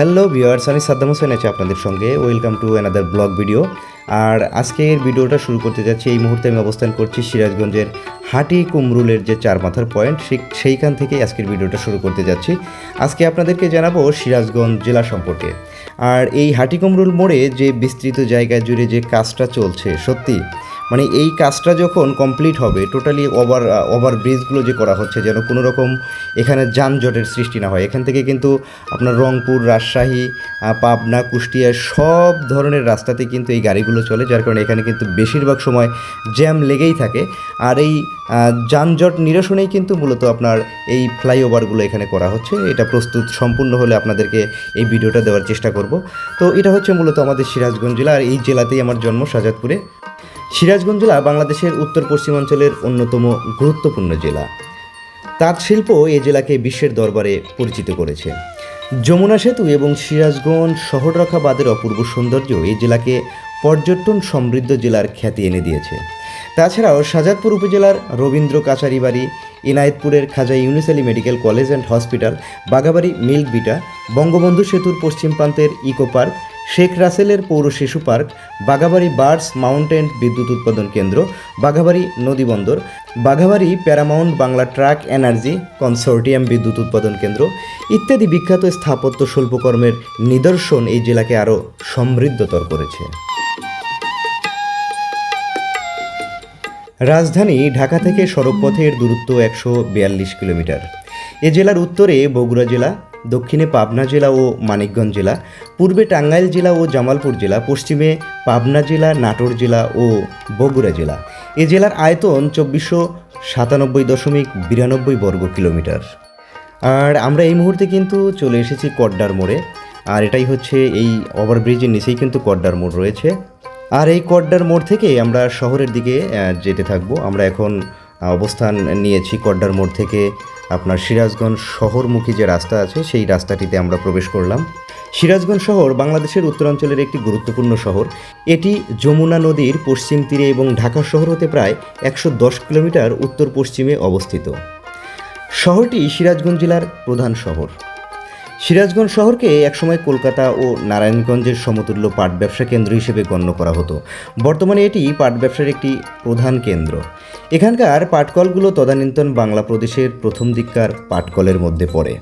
Hello viewers আমি সাদ্দাম হোসেন আছি আপনাদের সঙ্গে। Welcome to another blog video আর আজকের ভিডিওটা শুরু করতে যাচ্ছি, এই মুহূর্তে আমি অবস্থান করছি সিরাজগঞ্জের হাটি কুমরুলের যে চার মাথার পয়েন্ট সেই সেইখান থেকে আজকের ভিডিওটা শুরু করতে যাচ্ছি। আজকে আপনাদেরকে জানাব সিরাজগঞ্জ জেলা সম্পর্কে। আর এই হাটি কুমরুল মোড়ে যে বিস্তৃত জায়গা জুড়ে যে কাজটা চলছে, সত্যি মানে এই কাজটা যখন কমপ্লিট হবে টোটালি ওভার ওভার ব্রিজগুলো যে করা হচ্ছে, যেন কোনো রকম এখানে যানজটের সৃষ্টি না হয়। এখান থেকে কিন্তু আপনার রংপুর, রাজশাহী পাবনা, কুষ্টিয়া সব ধরনের রাস্তাতে কিন্তু এই গাড়িগুলো চলে, যার কারণে এখানে কিন্তু বেশিরভাগ সময় জ্যাম লেগেই থাকে। আর এই যানজট নিরসনেই কিন্তু মূলত আপনার এই ফ্লাইওভারগুলো এখানে করা হচ্ছে। এটা প্রস্তুত সম্পূর্ণ হলে আপনাদেরকে এই ভিডিওটা দেওয়ার চেষ্টা করব। তো এটা হচ্ছে মূলত আমাদের সিরাজগঞ্জ জেলা। আর এই জেলাতেই আমার জন্ম শাহজাদপুরে সিরাজগঞ্জ জেলা বাংলাদেশের উত্তর পশ্চিমাঞ্চলের অন্যতম গুরুত্বপূর্ণ জেলা। তাঁত শিল্প এ জেলাকে বিশ্বের দরবারে পরিচিত করেছে। যমুনা সেতু এবং সিরাজগঞ্জ শহররক্ষা বাদের অপূর্ব সৌন্দর্য এই জেলাকে পর্যটন সমৃদ্ধ জেলার খ্যাতি এনে দিয়েছে। তাছাড়াও সাজাদপুর উপজেলার Rabindra Kachari Bari ইনায়েতপুরের Khaja Yunus Ali medical college and hospital Bagabari milk beta Bangabandhu সেতুর পশ্চিম প্রান্তের ইকো পার্ক শেখ রাসেলের পৌর শিশু পার্ক, বাঘাবাড়ি বার্ডস মাউন্টেন বিদ্যুৎ উৎপাদন কেন্দ্র, বাঘাবাড়ি নদীবন্দর বাঘাবাড়ি Paramount Bangla Trac energy consortium বিদ্যুৎ উৎপাদন কেন্দ্র ইত্যাদি বিখ্যাত স্থাপত্য শিল্পকর্মের নিদর্শন এই জেলাকে আরও সমৃদ্ধতর করেছে। রাজধানী ঢাকা থেকে সড়কপথের দূরত্ব একশো বিয়াল্লিশ কিলোমিটার। এ জেলার উত্তরে বগুড়া জেলা দক্ষিণে পাবনা জেলা ও মানিকগঞ্জ জেলা, পূর্বে টাঙ্গাইল জেলা ও জামালপুর জেলা, পশ্চিমে পাবনা জেলা, নাটোর জেলা ও বগুড়া জেলা। এ জেলার আয়তন চব্বিশশো সাতানব্বই দশমিক বিরানব্বই বর্গ কিলোমিটার। আর আমরা এই মুহূর্তে কিন্তু চলে এসেছি কড্ডার মোড়ে। আর এটাই হচ্ছে এই ওভারব্রিজের নিচেই কিন্তু কড্ডার মোড় রয়েছে। আর এই কড্ডার মোড় থেকে আমরা শহরের দিকে যেতে থাকব। আমরা এখন অবস্থান নিয়েছি কড্ডার মোড় থেকে আপনার সিরাজগঞ্জ শহরমুখী যে রাস্তা আছে, সেই রাস্তাটিতে আমরা প্রবেশ করলাম। সিরাজগঞ্জ শহর বাংলাদেশের উত্তরাঞ্চলের একটি গুরুত্বপূর্ণ শহর। এটি যমুনা নদীর পশ্চিম তীরে এবং ঢাকা শহর হতে প্রায় একশো দশ কিলোমিটার উত্তর পশ্চিমে অবস্থিত। শহরটি সিরাজগঞ্জ জেলার প্রধান শহর। সিরাজগঞ্জ শহরকে একসময় কলকাতা ও নারায়ণগঞ্জের সমতুল্য পাট ব্যবসা কেন্দ্র হিসেবে গণ্য করা হতো। বর্তমানে এটি পাট ব্যবসার একটি প্রধান কেন্দ্র। এখানকার পাটকলগুলো তদানীন্তন বাংলা প্রদেশের প্রথম দিককার পাটকলের মধ্যে পড়ে।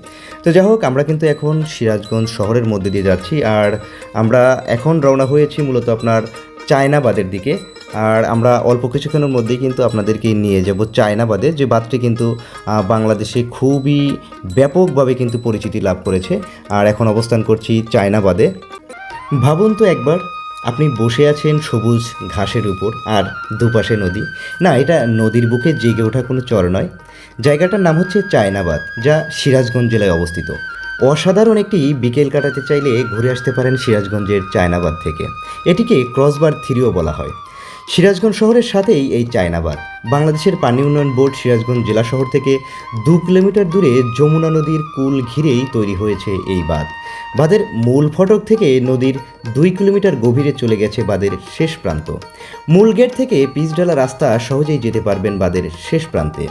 তো যাই হোক, আমরা কিন্তু এখন সিরাজগঞ্জ শহরের মধ্যে দিয়ে যাচ্ছি। আর আমরা এখন রওনা হয়েছি মূলত আপনার চায়নাবাদের দিকে। আর আমরা অল্প কিছুক্ষণের মধ্যেই কিন্তু আপনাদেরকে নিয়ে যাব চায়নাবাদে। যে বাঁধটি কিন্তু বাংলাদেশে খুবই ব্যাপকভাবে কিন্তু পরিচিতি লাভ করেছে। আর এখন অবস্থান করছি চায়নাবাদে। ভাবুন তো একবার, আপনি বসে আছেন সবুজ ঘাসের উপর আর দুপাশে নদী। না, এটা নদীর বুকে জেগে ওঠা কোনো চর নয়। জায়গাটার নাম হচ্ছে চায়নাবাদ, যা সিরাজগঞ্জ জেলায় অবস্থিত। অসাধারণ একটি বিকেল কাটাতে চাইলে ঘুরে আসতে পারেন সিরাজগঞ্জের চায়নাবাদ থেকে। এটিকে ক্রসবার থ্রিও বলা হয়। সিরাজগঞ্জ শহরের সাথেই এই চায়নাবাদ বাংলাদেশের পানি উন্নয়ন বোর্ড সিরাজগঞ্জ জেলা শহর থেকে দু কিলোমিটার দূরে যমুনা নদীর কুল ঘিরেই তৈরি হয়েছে এই বাঁধ। বাঁধের মূল ফটক থেকে নদীর দুই কিলোমিটার গভীরে চলে গেছে বাঁধের শেষ প্রান্ত। মূল গেট থেকে পিচডালা রাস্তা সহজেই যেতে পারবেন বাঁধের শেষ প্রান্তে।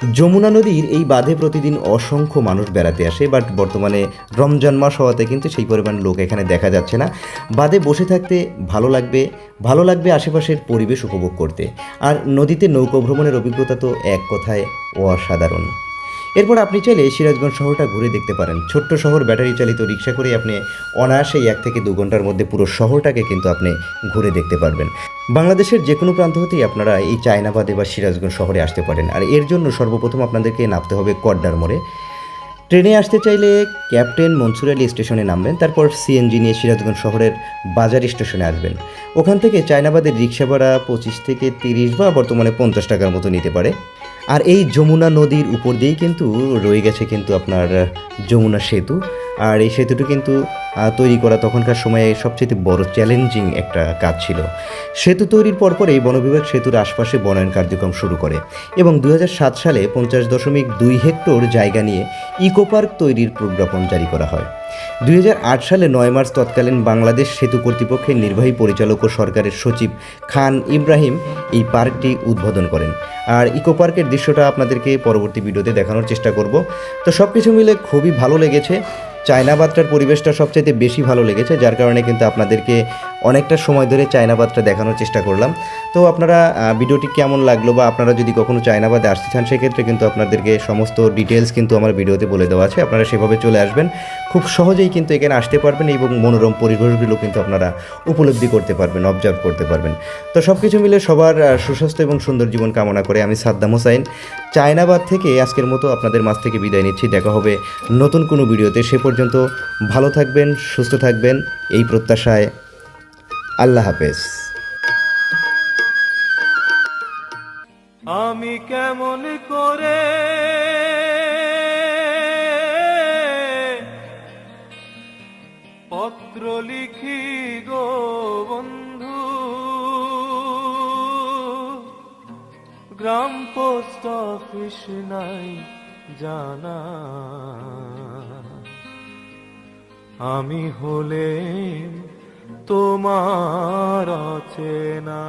যমুনা নদীর এই বাঁধে প্রতিদিন অসংখ্য মানুষ বেড়াতে আসে বাট বর্তমানে রমজান মাস হওয়াতে কিন্তু সেই পরিমাণ লোক এখানে দেখা যাচ্ছে না। বাঁধে বসে থাকতে ভালো লাগবে ভালো লাগবে আশেপাশের পরিবেশ উপভোগ করতে। আর নদীতে নৌকো ভ্রমণের অভিজ্ঞতা তো এক কথায় অসাধারণ। এরপর আপনি চাইলে সিরাজগঞ্জ শহরটা ঘুরে দেখতে পারেন। ছোট্ট শহর ব্যাটারি চালিত রিক্সা করে আপনি অনায়াসেই এক থেকে দু ঘণ্টার মধ্যে পুরো শহরটাকে কিন্তু আপনি ঘুরে দেখতে পারবেন। বাংলাদেশের যে কোনো প্রান্ত হতেই আপনারা এই চায়নাবাদে বা সিরাজগঞ্জ শহরে আসতে পারেন। আর এর জন্য সর্বপ্রথম আপনাদেরকে নামতে হবে কড্ডার মোড়ে। ট্রেনে আসতে চাইলে ক্যাপ্টেন মনসুর আলী স্টেশনে নামবেন, তারপর সিএনজি নিয়ে সিরাজগঞ্জ শহরের বাজার স্টেশনে আসবেন। ওখান থেকে চায়নাবাদের রিক্সা ভাড়া পঁচিশ থেকে তিরিশ বা বর্তমানে পঞ্চাশ টাকার মতো নিতে পারে। আর এই যমুনা নদীর উপর দিয়েই কিন্তু রয়ে গেছে কিন্তু আপনার যমুনা সেতু। আর এই সেতুটি কিন্তু তৈরি করা তখনকার সময়ে সবচেয়ে বড় চ্যালেঞ্জিং একটা কাজ ছিল। সেতু তৈরির পরপরই বন বিভাগ সেতুর আশপাশে বনায়ন কার্যক্রম শুরু করে এবং দুই হাজার সাত সালে পঞ্চাশ দশমিক দুই হেক্টর জায়গা নিয়ে ইকো পার্ক তৈরির প্রজ্ঞাপন জারি করা হয়। দুই হাজার আট সালে নয় মার্চ তৎকালীন বাংলাদেশ সেতু কর্তৃপক্ষের নির্বাহী পরিচালক ও সরকারের সচিব খান ইব্রাহিম এই পার্কটি উদ্বোধন করেন। আর ইকো পার্কের দৃশ্যটা আপনাদেরকে পরবর্তী ভিডিওতে দেখানোর চেষ্টা করব। তো সব কিছু মিলে খুবই ভালো লেগেছে। চায়না বাত্রার পরিবেশটা সবচাইতে বেশি ভালো লেগেছে, যার কারণে কিন্তু আপনাদেরকে অনেকটা সময় ধরে চায়নাবাদটা দেখানোর চেষ্টা করলাম। তো আপনারা ভিডিওটি কেমন লাগল বা আপনারা যদি কখনো চায়নাবাদে আসতে চান, সেক্ষেত্রে কিন্তু আপনাদেরকে সমস্ত ডিটেলস কিন্তু আমার ভিডিওতে বলে দেওয়া আছে। আপনারা সেভাবে চলে আসবেন। খুব সহজেই কিন্তু এখানে আসতে পারবেন এবং মনোরম পরিবেশগুলো কিন্তু আপনারা উপলব্ধি করতে পারবেন অবজার্ভ করতে পারবেন। তো সব কিছু মিলে সবার সুস্বাস্থ্য এবং সুন্দর জীবন কামনা করে আমি সাদ্দাম হোসাইন। চায়নাবাদ থেকে আজকের মতো আপনাদের মাছ থেকে বিদায় নিচ্ছি। দেখা হবে নতুন কোনো ভিডিওতে। সে পর্যন্ত ভালো থাকবেন, সুস্থ থাকবেন। এই প্রত্যাশায় আল্লাহ হাফেজ। আমি কেমন করে পত্র লিখি গো বন্ধু? গ্রাম পোস্ট অফিস নাই জানা। আমি হলে তোমার অচেনা।